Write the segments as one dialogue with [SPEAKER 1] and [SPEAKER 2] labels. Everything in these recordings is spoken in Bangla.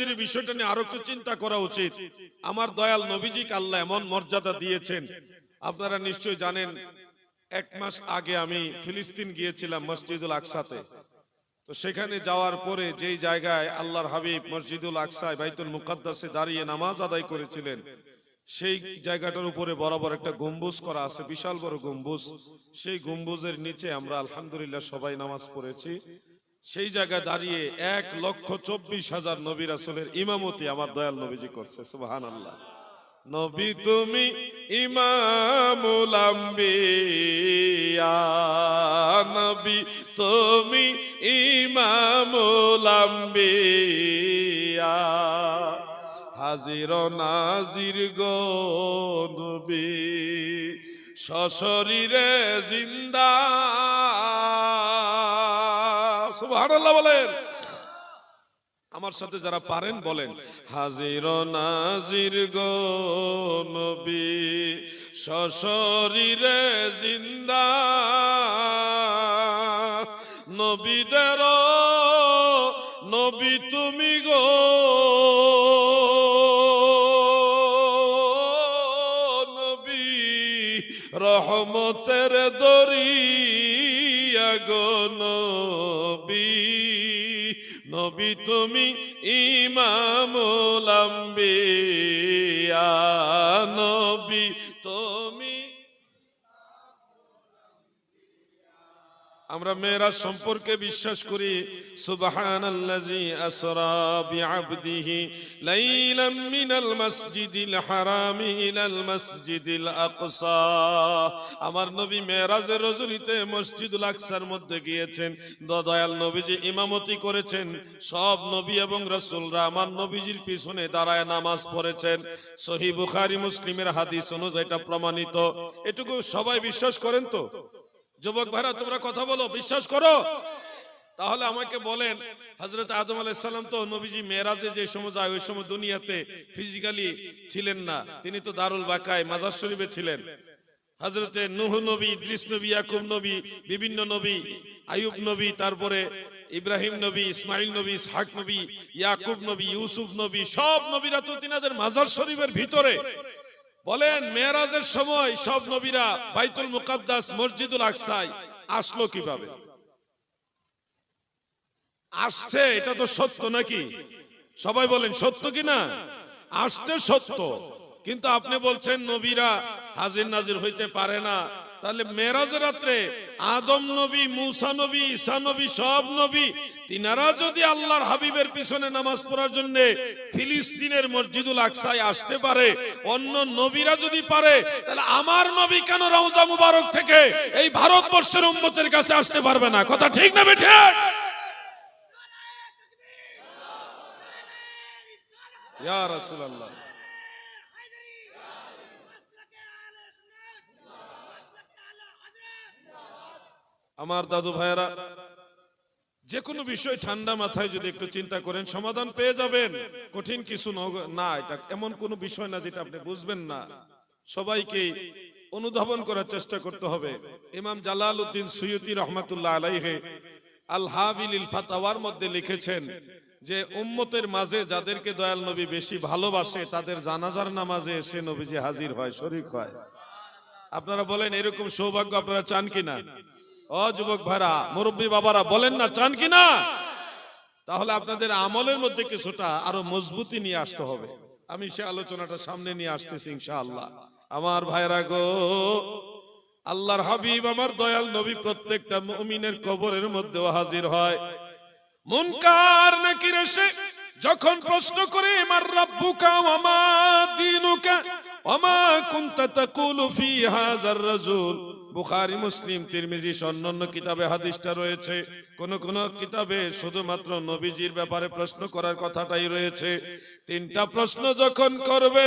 [SPEAKER 1] নাজিরের বিষয়টা নিয়ে আরও একটু চিন্তা করা উচিত। আমার দয়াল নবীজিকে আল্লাহ এমন মর্যাদা দিয়েছেন। আপনারা নিশ্চয়ই জানেন, এক মাস আগে আমি ফিলিস্তিন গিয়েছিলাম মসজিদুল আকসাতে। তো সেখানে যাওয়ার পরে যেই জায়গায় আল্লাহর হাবিব মসজিদুল আকসায় বাইতুল মুকাদ্দাসে দাঁড়িয়ে নামাজ আদায় করেছিলেন, সেই জায়গাটার উপরে বরাবর একটা গম্বুজ করা আছে, বিশাল বড় গম্বুজ। সেই গম্বুজের নিচে আমরা আলহামদুলিল্লাহ সবাই নামাজ পড়েছি। সেই জায়গায় দাঁড়িয়ে এক লক্ষ চব্বিশ হাজার নবী রাসুলের ইমামতি আমার দয়াল নবীজি করছে সুবাহান আল্লাহ নবী তুমি ইমামুল নবী তুমি ইমামুল হাজির নাজির গো নবী, সশরীরে জিন্দা। আমার সাথে যারা পারেন বলেন, হাজির নাজির গো নবী, সশরীরে জিন্দা নবীদের নবী তুমি গো। নবী, রহমতের দরিয়া গো তুমি ইমামুল আম্বিয়া নবী। আমরা মেয়েরা সম্পর্কে বিশ্বাস করি, সুবহানাল্লাজি আসরা লাইলাম হারামি আমার নবী মধ্যে গিয়েছেন। দয়াল নবীজি ইমামতি করেছেন। সব নবী এবং রাসূলরা আমার নবীজির পিছনে দাঁড়ায় নামাজ পড়েছেন। সহি বুখারী মুসলিমের হাদিস অনুযায়ী এটা প্রমাণিত। এটুকু সবাই বিশ্বাস করেন তো? যুবক ভাইরা, তোমরা কথা বলো, বিশ্বাস করো? তাহলে আমাকে বলেন হজরত আদম আলাইসাল্লাম তো নবীজি মেয়েরাজে যে সময় যায়, ওই সময় দুনিয়াতে ফিজিক্যালি ছিলেন না। তিনি তো দারুল বাকায়, মাজার শরীফে ছিলেন। হজরতে নুহ নবী, ইদ্রিস নবী, ইয়াকুব নবী, বিভিন্ন নবী আয়ুব নবী, তারপরে ইব্রাহিম নবী ইসমাইল নবী, ইসহাক নবী, ইয়াকুব নবী, ইউসুফ নবী, সব নবীরা তো তিনাদের মাজার শরীফের ভিতরে। বলেন, মেয়েরাজের সময় সব নবীরা বাইতুল মুকাদ্দাস, মসজিদুল আকসায় আসলো কীভাবে? আসছে, এটা তো সত্য নাকি? সবাই বলেন, সত্য কি না? আসছে সত্য। কিন্তু আপনি বলছেন, নবীরা হাজির নাজির হইতে পারে না। তাহলে মেরাজের রাত্রে আদম নবী, মুসা নবী, ঈসা নবী, সব নবী, তিনারা যদি আল্লাহর হাবিবের পিছনে নামাজ পড়ার জন্য ফিলিস্তিনের মসজিদুল আকসায় আসতে পারে, অন্য নবীরা যদি পারে, তাহলে আমার নবী কেন রওজা মুবারক থেকে এই ভারতবর্ষের উম্মতের কাছে আসতে পারবে না? কথা ঠিক না বেঠে? ইয়া রাসূলুল্লাহ। আমার দাদু ভাইয়েরা যে কোনো বিষয় ঠান্ডা মাথায় যদি একটু চিন্তা করেন, সমাধান পেয়ে যাবেন। কঠিন কিছু না, এটা এমন কোনো বিষয় না যেটা আপনি বুঝবেন না। সবাইকে অনুধাবন করার চেষ্টা করতে হবে। ইমাম জালাল উদ্দিন সৈয়দি রহমাতুল্লাহ আলাইহে আল হাবিল ফাতাওয়ার মধ্যে লিখেছেন যে, উম্মতের মাঝে যাদেরকে দয়াল নবী বেশি ভালোবাসে, তাদের জানাজার নামাজে এসে নবীজি হাজির হয়, শরিক হয়। আপনারা বলেন এরকম সৌভাগ্য আপনারা চান কিনা? ও যুবক ভাইরা, মুরব্বী বাবারা, বলেন না, চান কিনা তাহলে আপনাদের আমলের মধ্যে কিছুটা আরও মজবুতি নিয়ে আসতে হবে। আমি সে আলোচনাটা সামনে নিয়ে আসতেছি ইনশাআল্লাহ। আমার ভাইরা গো, আল্লাহর হাবিব আমার দয়াল নবী প্রত্যেকটা মুমিনের কবরের মধ্যেও হাজির হয়। মুনকার নাকির এসে যখন প্রশ্ন করে, মার রাব্বুকা ওয়া মা দীনুকা? ওয়া মা কুনতা তাকুলু ফি হাযার রাজুল? বুখারী, মুসলিম, তিরমিজি অন্যান্য কিতাবে হাদিসটা রয়েছে। কোন কোন কিতাবে শুধুমাত্র নবীজির ব্যাপারে প্রশ্ন করার কথাটাই রয়েছে। তিনটা প্রশ্ন যখন করবে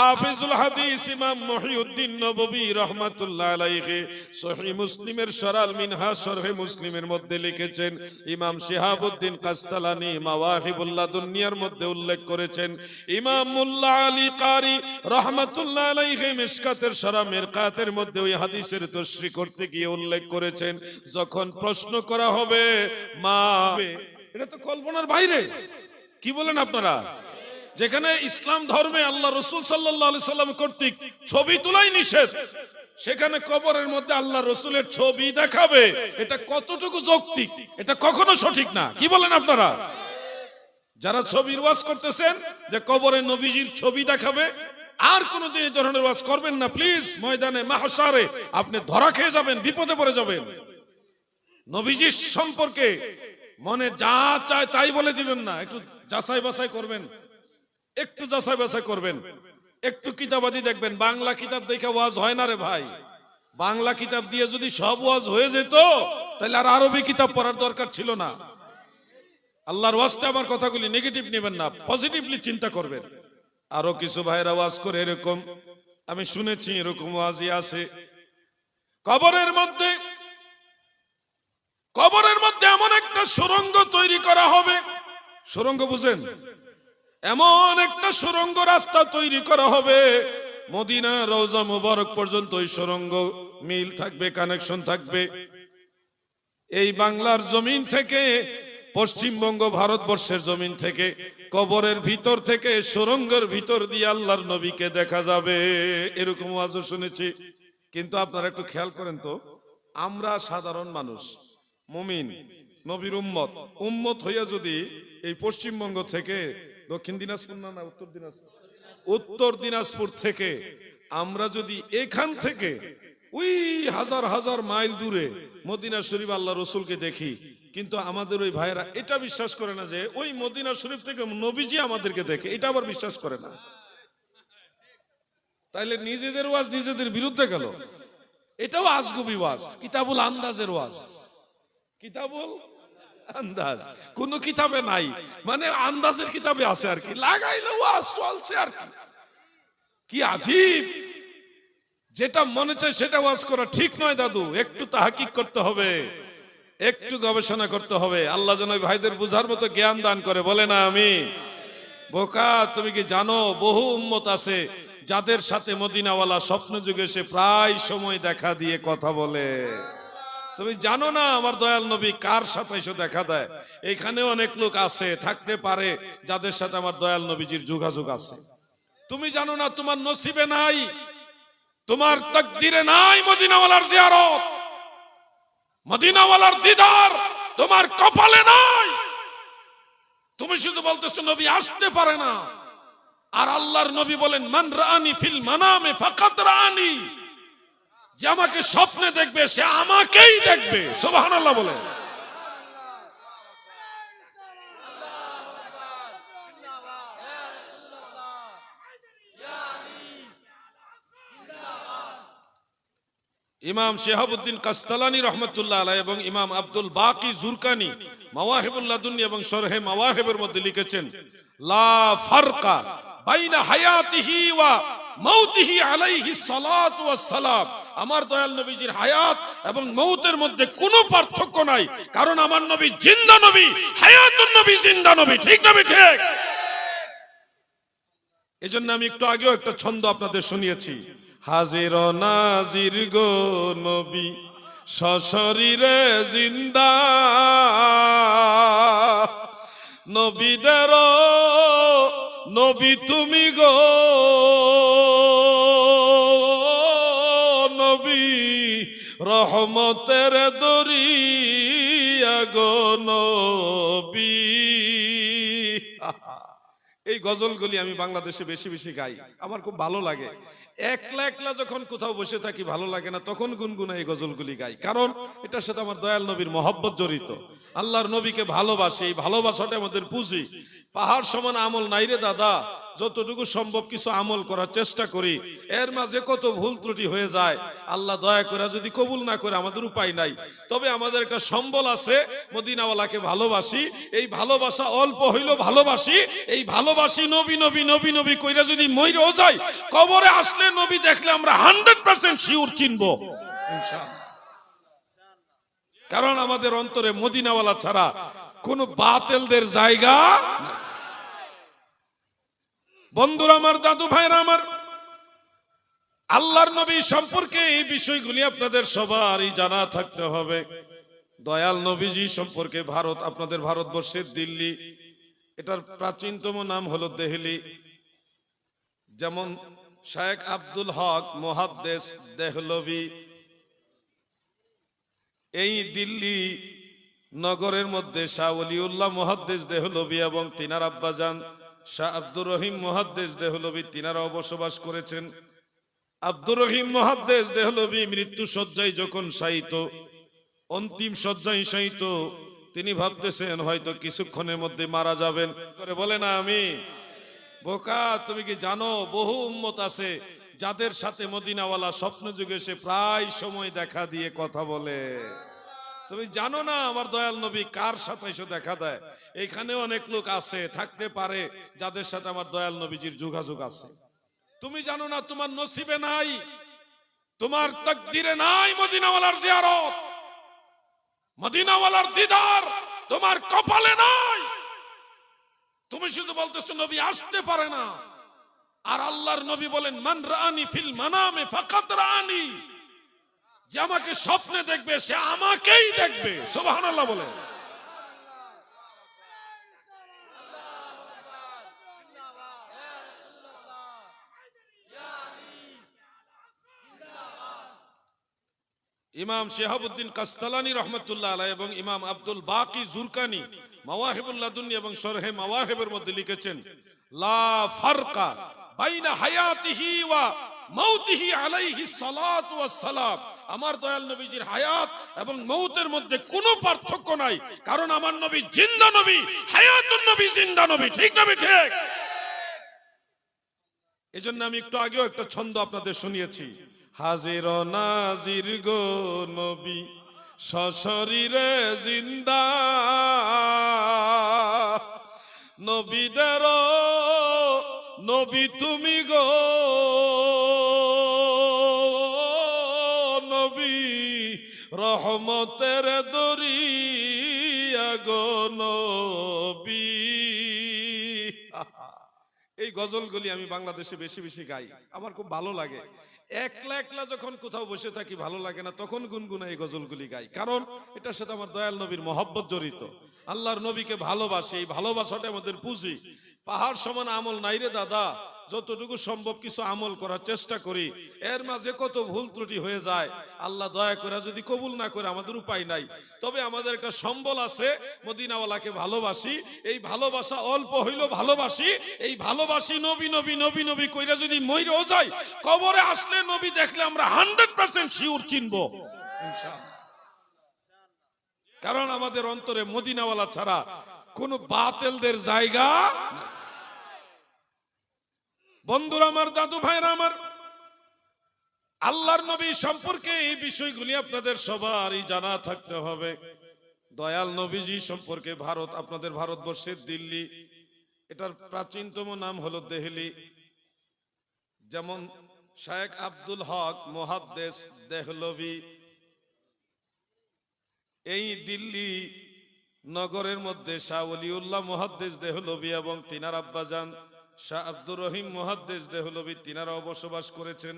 [SPEAKER 1] হাফিজুল হাদিস ইমাম মহিউদ্দিন নববী রহমাতুল্লাহ আলাইহি সহিহ মুসলিমের সরাল মিনহাজ শরহে মুসলিমের মধ্যে লিখেছেন। ইমাম শিহাবুদ্দিন কাস্তালানি মাওয়াহিবুল্লাহ দুনিয়ার মধ্যে উল্লেখ করেছেন। ইমাম মুল্লা আলী কারি রহমাতুল্লাহ আলাইহি মিশকাতের সরা মিরকাতের মধ্যে ওই হাদিসের তশরি করতে গিয়ে উল্লেখ করেছেন, যখন প্রশ্ন করা হবে, মা, এটা তো কল্পনার বাইরে। কি বলেন আপনারা? যেখানে ইসলাম ধর্মে আল্লাহ রসুল সাল্লাম কর্তৃক ছবি তোলাই নিষেধ, সেখানে কবরের মধ্যে আল্লাহ রসুলের ছবি দেখাবে। এটা কতটুকু যৌক্তিক? এটা কখনো সঠিক না। কি বলেন আপনারা? যারা ছবির ওয়াজ করতেছেন যে কবরে নবীজির ছবি দেখাবে, আর কোনদিন এই ধরনের ওয়াজ করবেন না। প্লিজ, ময়দানে মাহসারে আপনি ধরা খেয়ে যাবেন, বিপদে পড়ে যাবেন। নবীজির সম্পর্কে মনে যা চায় তাই বলে দিবেন না। একটু যাচাই বাছাই করবেন। একটু যাচাই বাছাই করবেন। একটু কিতাবাদি দেখবেন। বাংলা কিতাব দেখে ওয়াজ হয় না রে ভাই। বাংলা কিতাব দিয়ে যদি সব ওয়াজ হয়ে যেত, তাহলে আর আরবি কিতাব পড়ার দরকার ছিল না। আল্লাহর ওয়াজতে আমার কথাগুলি নেগেটিভ নেবেন না পজিটিভলি চিন্তা করবেন। আরও কিছু ভাইরা ওয়াজ করে এরকম। আমি শুনেছি এরকম ওয়াজই আছে। কবরের মধ্যে কবরের মধ্যে এমন একটা সুরঙ্গ তৈরি করা হবে। সুরঙ্গ বুঝেন? এমন একটা সুরঙ্গ রাস্তা তৈরি করা হবে। মদিনা রওজা মুবারক পর্যন্ত ওই সুরঙ্গ মিল থাকবে কানেকশন থাকবে। এই বাংলার জমিন থেকে, পশ্চিমবঙ্গ ভারতবর্ষের জমিন থেকে, কবরের ভিতর থেকে, সুরঙ্গের ভিতর দিয়ে আল্লাহর নবীকে দেখা যাবে। এরকম আজও শুনেছি। কিন্তু আপনারা একটু খেয়াল করেন তো, আমরা সাধারণ মানুষ, মুমিন, নবীর উম্মত উম্মত হইয়া যদি এই পশ্চিমবঙ্গ থেকে দক্ষিণ দিনাজপুর না না, উত্তর দিনাজপুর? উত্তর দিনাজপুর থেকে আমরা যদি এখান থেকে ওই হাজার হাজার মাইল দূরে মদিনা শরীফ আল্লাহ রসুলকে দেখি, কিন্তু আমাদের ওই ভাইয়েরা এটা বিশ্বাস করে না যে ওই মদিনা শরীফ থেকে নবীজি আমাদেরকে দেখে, এটা আবার বিশ্বাস করে না। তাইলে নিজেদের ওয়াজ নিজেদের বিরুদ্ধে গেল। এটাও আজগুবি ওয়াজ, কিতাবুল আন্দাজের ওয়াজ। কিতাবুল আন্দাজ। কোন কিতাবে নাই। মানে আন্দাজের কিতাবে আছে আর কি। লাগাইলে ওয়াজ চলছে আর কি। কি আজীব। যেটা মনে চায় সেটা ওয়াজ করা ঠিক নয় দাদু। একটু তাহাকিক করতে হবে। একটু গবেষণা করতে হবে। আল্লাহ যেন ভাইদের বুঝার মতো জ্ঞান দান করে। বলে না, আমি। বোকা, তুমি কি জানো, বহু উম্মত আছে যাদের সাথে মদিনাওয়ালা স্বপ্ন যুগে সে প্রায় সময় দেখা দিয়ে কথা বলে। তুমি জানো না আমার দয়াল নবী কার সাথে এসে দেখা দেয়? এখানে অনেক লোক আছে, থাকতে পারে, যাদের সাথে আমার দয়াল নবীজির যোগাযোগ আছে। তুমি জানো না তোমার নসিবে নাই, তোমার তকদিরে নাই মদিনাওয়ালার জিয়ারত। মদিনাওয়ালার দিদার তোমার কপালে নাই। তুমি শুধু বলতেছো, নবী আসতে পারে না। আর আল্লাহর নবী বলেন, মান রানি ফিল মানামে ফাকাত রানি যে আমাকে স্বপ্নে দেখবে, সে আমাকেই দেখবে। সুবহানাল্লাহ বলে। ইমাম শেহাবুদ্দিন কাস্তালানি রহমতুল্লাহ আলাই এবং ইমাম আব্দুল বাকি জুরকানি মাওয়াহিবুল্লাদুন্নি এবং সরহে মাওয়াহিবের মধ্যে লিখেছেন, লা ফারকা বাইনা হায়াতিহি ওয়া মাউতিহি আলাইহি সালাতু ওয়াস সালাম। আমার দয়াল নবীজির হায়াত এবং মৌতের মধ্যে কোনো পার্থক্য নাই। কারণ আমার নবী জিন্দা নবী, হায়াতুন নবী জিন্দা নবী। ঠিক নবী ঠিক? এজন্য আমি একটু আগেও একটা ছন্দ আপনাদের শুনিয়েছি। হাজির নাজির গো নবী সশরীরে জিন্দা। নবীদের নবী তুমি গো। রহমতের দরিয়া গো নবী। এই গজলগুলি আমি বাংলাদেশে বেশি বেশি গাই। আমার খুব ভালো লাগে। একলা একলা যখন কোথাও বসে থাকি, ভালো লাগে না, তখন গুনগুনা এই গজলগুলি গাই। কারণ এটার সাথে আমার দয়াল নবীর মহব্বত জড়িত। আল্লাহর নবীকে ভালোবাসি এই ভালোবাসাটা আমাদের পুঁজি। পাহাড় সমান আমল নাই রে দাদা, যতটুকু সম্ভব কিছু আমল করার চেষ্টা করি। এর মাঝে কত ভুল ত্রুটি হয়ে যায়, আল্লাহ দয়া করে যদি কবুল না করে আমাদের উপায় নাই। তবে আমাদের একটা সম্বল আছে, মদিনাওয়ালাকে ভালোবাসি, এই ভালোবাসা অল্প হইল ভালোবাসি, এই ভালোবাসি নবী নবী নবী নবী কইরা যদি মইরেও যায়, কবরে আসলে নবী দেখলে আমরা হান্ড্রেড পার্সেন্ট শিউর চিনবো। ইনশাআল্লাহ। কারণ আমাদের অন্তরে মদিনাওয়ালা ছাড়া কোন বাতেলদের জায়গা। বন্ধুরা আমার, দাদু ভাইরা আমার, আল্লাহর নবী সম্পর্কে এই বিষয়গুলি আপনাদের সবারই জানা থাকতে হবে দয়াল নবীজি সম্পর্কে ভারত, আপনাদের ভারতবর্ষের দিল্লি, এটার প্রাচীনতম নাম হলো দেহলি যেমন শায়েখ আব্দুল হক মোহাদ্দেস দেহলভি এই দিল্লি নগরের মধ্যে শাহ অলিউল্লাহ মহাদ্দেশ দেহলবি এবং তিনার আব্বাজান শাহ আব্দুর রহিম মহাদ্দেশ দেহলবি তিনারাও বসবাস করেছেন। আব্দুর রহিম মহাদ্দেশ দেহলবি মৃত্যু সজ্জায় যখন শায়িত, অন্তিম শয্যায় শায়িত, তিনি ভাবতেছেন হয়তো কিছুক্ষণের মধ্যে মারা যাবেন। করে বলে না আমি বোকা, তুমি কি জানো? বহু উম্মত আছে যাদের সাথে মদিনাওয়ালা স্বপ্ন যুগে সে প্রায় সময় দেখা দিয়ে কথা বলে। তুমি জানো না আমার দয়াল নবী কার সাথে এসে দেখা দেয়? এখানে অনেক লোক আছে, থাকতে পারে, যাদের সাথে আমার দয়াল নবীজির যোগাযোগ আছে। তুমি জানো না তোমার নসিবে নাই, তোমার তকদিরে নাই মদিনাওয়ালার জিয়ারত। মদিনাওয়ালার দিদার তোমার কপালে নাই। তুমি শুধু বলতেছো, নবী আসতে পারে না। আর আল্লাহর নবী বলেন, মান রানি ফিল মানামে ফাকাত রানি যে আমাকে স্বপ্নে দেখবে, সে আমাকেই দেখবে। সুবহানাল্লাহ বলে। ইমাম শেহাবুদ্দিন কাস্তালানি রহমতুল্লাহ আলাই এবং ইমাম আব্দুল বাকি জুরকানি মাওয়াহিবুল্লাহ এবং শরহে মাওয়াহিবের মধ্যে লিখেছেন, লা ফারকা বাইনা হায়াতিহি ওয়া মাউতিহি আলাইহি সালাতু আমার দয়াল নবীজির হায়াত এবং মৌতের মধ্যে কোনো পার্থক্য নাই, কারণ আমার নবী জিন্দা নবী, হায়াতুন নবী জিন্দা নবী, ঠিক নবী ঠিক এজন্য আমি একটু আগেও একটা ছন্দ আপনাদের শুনিয়েছি। হাজির নাজির গো নবী, সশরীরে জিন্দা। নবীদের নবী তুমি গো, নবী, রহমতের দরিয়া গো এই গজলগুলি আমি বাংলাদেশে বেশি বেশি গাই, আমার খুব ভালো লাগে। একলা একলা যখন কোথাও বসে থাকি, ভালো লাগে না, তখন গুনগুনা এই গজলগুলি গাই, কারণ এটার সাথে আমার দয়াল নবীর মহব্বত জড়িত। আল্লাহর নবীকে ভালোবাসি এই ভালোবাসাটা আমাদের পুঁজি। পাহাড় সমান আমল নাই রে দাদা। যতটুকু সম্ভব কিছু আমল করার চেষ্টা করি। এর মাঝে কত ভুল ত্রুটি হয়ে যায়। আল্লাহ দয়া করে যদি কবুল না করে আমাদের উপায় নাই। তবে আমাদের একটা সম্বল আছে, মদিনাওয়ালাকে ভালোবাসি। এই ভালোবাসা অল্প হইল ভালোবাসি। এই ভালোবাসি নবী নবী নবী নবী কইরা যদি মইরেও যায়, কবরে আসলে নবী দেখলে আমরা হান্ড্রেড পার্সেন্ট শিওর চিনবো। ইনশাআল্লাহ। কারণ আমাদের অন্তরে মদিনাওয়ালা ছাড়া কোনো বাতেলদের জায়গা। বন্ধুরা আমার, দাদু ভাইরা আমার, আল্লাহর নবী সম্পর্কে এই বিষয়গুলি আপনাদের সবারই জানা থাকতে হবে দয়াল নবীজি সম্পর্কে ভারত, আপনাদের ভারতবর্ষের দিল্লি, এটার প্রাচীনতম নাম হলো দেহলি যেমন শায়েখ আব্দুল হক মোহাদ্দেস দেহলভি এই দিল্লি নগরের মধ্যে শাহ অলিউল্লাহ মহাদ্দেশ দেহলবি এবং তিনার আব্বাজান শাহ আব্দুর রহিম মহাদ্দেশ দেহলবি তিনারাও বসবাস করেছেন।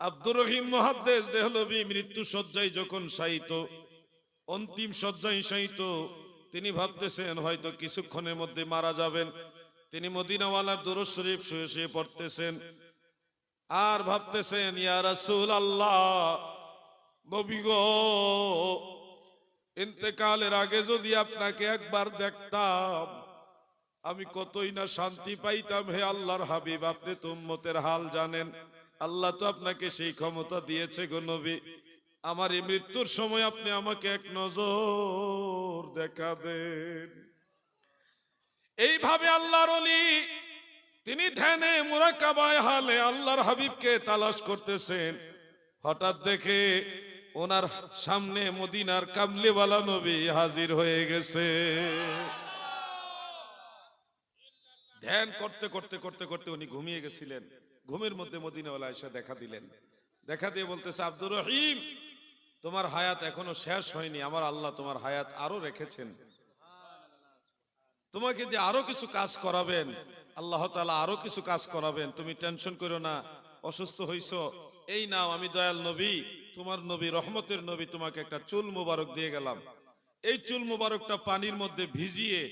[SPEAKER 1] আব্দুর রহিম মহাদ্দেশ দেহলবি মৃত্যু সজ্জায় যখন শায়িত, অন্তিম শয্যায় শায়িত, তিনি ভাবতেছেন হয়তো কিছুক্ষণের মধ্যে মারা যাবেন। তিনি মদিনাওয়ালার দুরুদ শরীফ শুয়ে শুয়ে পড়তেছেন। আর ভাবতেছেন, ইয়া রাসূল আল্লাহ নবী গো ইন্তেকালের আগে যদি আপনাকে একবার দেখতাম, আমি কতই না শান্তি পাইতাম, হে আল্লাহর হাবিব, আপনি তো উম্মতের হাল জানেন। আল্লাহ তো আপনাকে সেই ক্ষমতা দিয়েছে গো নবী। আমার এই মৃত্যুর সময় আপনি আমাকে এক নজর দেখা দেন। এইভাবে আল্লাহর অলি তিনি ধ্যানে মুরাকাবায় হালে আল্লাহর হাবিবকে তালাশ করতেছেন। হঠাৎ দেখে ওনার সামনে মদিনার কামলিওয়ালা নবী হাজির হয়ে গেছে। ধ্যান করতে করতে করতে করতে উনি ঘুমিয়ে গেছিলেন। ঘুমের মধ্যে মদিনাওয়ালা এসে দেখা দিলেন। দেখা দিয়ে বলতেছে, আব্দুর রহিম, তোমার হায়াত এখনও শেষ হয়নি। আমার আল্লাহ তোমার হায়াত আরও রেখেছেন। তোমাকে দিয়ে আরও কিছু কাজ করাবেন। আল্লাহ তাআলা আরও কিছু কাজ করাবেন। তুমি টেনশন করো না। অসুস্থ হইছ, এই নাও, আমি দয়াল নবী, তোমার নবী, রহমতের নবী তোমাকে একটা চুল মুবারক দিয়ে গেলাম। এই চুল মুবারকটা পানির মধ্যে ভিজিয়ে,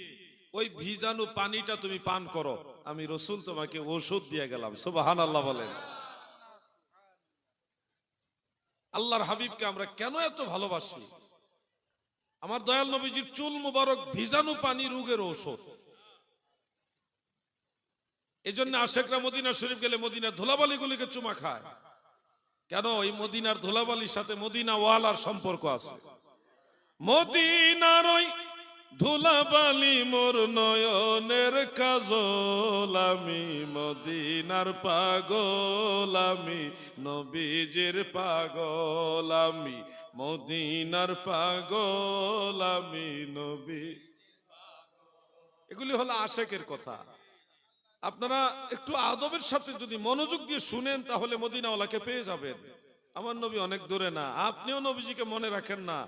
[SPEAKER 1] ওই ভিজানো পানিটা তুমি পান করো। আমি রসুল তোমাকে ওষুধ দিয়ে গেলাম সুবাহান আল্লাহ বলেন। আল্লাহর হাবিবকে আমরা কেন এত ভালোবাসি? আমার দয়াল নবীজির চুল মুবারক ভিজানো পানি রোগের ঔষধ। এই জন্য আশেকরা মদিনা শরীফ গেলে মদিনার ধুলাবালিগুলিকে চুমা খায়। কেন? এই মদিনার ধুলাবালির সাথে মদিনা ওয়ালার সম্পর্ক আছে। মদিনার ওই ধুলাবালি মোর নয়নের কাজল, আমি মদিনার পাগল, আমি নবীজির পাগল, আমি মদিনার পাগল, আমি নবী এগুলি হলো আশেকের কথা। আপনারা একটু আদবের সাথে যদি মনোযোগ দিয়ে শুনেন, তাহলে মদিনাওয়ালাকে পেয়ে যাবেন। আমার নবী অনেক দূরে না। আপনিও নবীজিকে মনে রাখেন না।